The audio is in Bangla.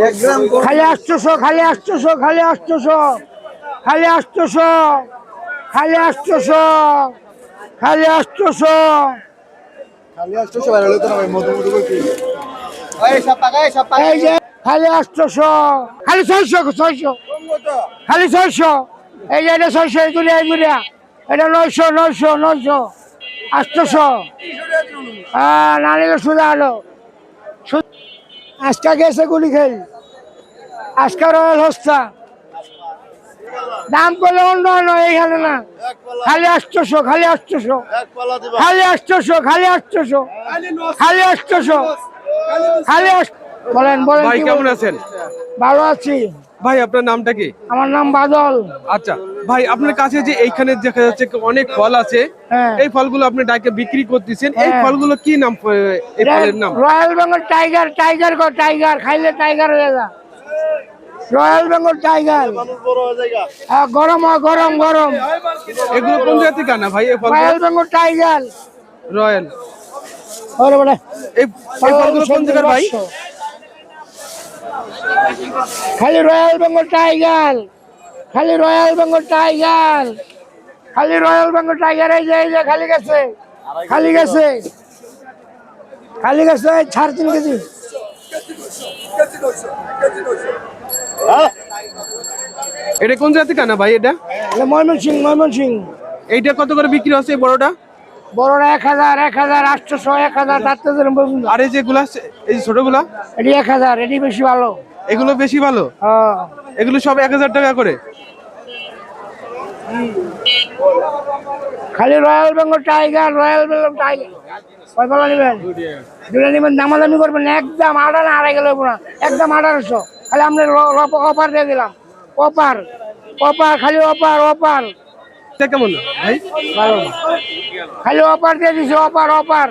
এক গ্রাম কম। খালি আটশোশো খালি আটশোশো খালি আটশোশো খালি আটশোশো খালি আটশোশো খালি আটশোশো খালি আটশোশো বাইরে হলে তো না ভাই মধু মধু করে কিনি। এই সব টাকা এই সব টাকা এই যে খালি আটশোশো খালি ছয়শো ছয়শো খালি ছয়শো এই যে এটা ছয়শো এই দুনিয়া এই দুনিয়া এটা নয়শো নয়শো নয়শো আটশোশো হ্যাঁ নানিকে সুদা হলো সু- আজকা গেছে গুলি খেল। আজকা রয়্যাল হস্তা। দাম করলে অন্য এইখানে না খালি আটশোশো খালি আটশোশো। খালি আটশোশো খালি আটশোশো। খালি আটশোশো। খালি বলেন বলেন কেমন? আছেন? ভালো আছি। ভাই আপনার নামটা কি? আমার নাম বাদল। আচ্ছা ভাই আপনার কাছে যে এইখানে দেখা যাচ্ছে অনেক ফল আছে হ্যাঁ। এই ফলগুলো আপনি ডাইকে বিক্রি করতেছেন এই হ্যাঁ। ফলগুলো কি নাম এই ফলের নাম? রয়্যাল বেঙ্গল টাইগার টাইগার কো টাইগার খাইলে টাইগার হয়ে যা। Royal Bengal tiger. হ্যাঁ গরম হয় গরম গরম। এগুলো কোন জায়গা থেকে আনা ভাই এই ফলগুলো? Royal Bengal tiger. রয়্যাল। ওরে এই এই ফলগুলো কোন জায়গার ভাই? খালি রয়্যাল বেঙ্গল টাইগার খালি রয়্যাল বেঙ্গল টাইগার খালি রয়্যাল বেঙ্গল টাইগার এই যে এই যে খালি গেছে খালি গেছে খালি গেছে ছাড় তিন কেজি। এটা কোন থেকে আনা ভাই এটা? ময়মন সিং ময়মন সিং এইটা কত করে বিক্রি হচ্ছে বড়টা? বড়রা এক হাজার এক হাজার আটশোশো এক হাজার চারটে পর্যন্ত। আর এই যেগুলা এই যে ছোটগুলা? এটি এক হাজার এটি বেশি ভালো। এগুলো বেশি ভালো? হ্যাঁ। এগুলো সব এক হাজার টাকা করে? খালি royal Bengal tiger royal Bengal tiger. পালা নেবেন? দুটো নেবেন দামাদামি করবেন একদম আঠারো না আড়াই গেলে না। একদম আঠারোশো খালি আমরা অপার দিয়ে দিলাম। অপার অপার খালি অপার অপার এটা কেমন ভাই ভালো খালি অপার দিয়ে দিছি অপার অপার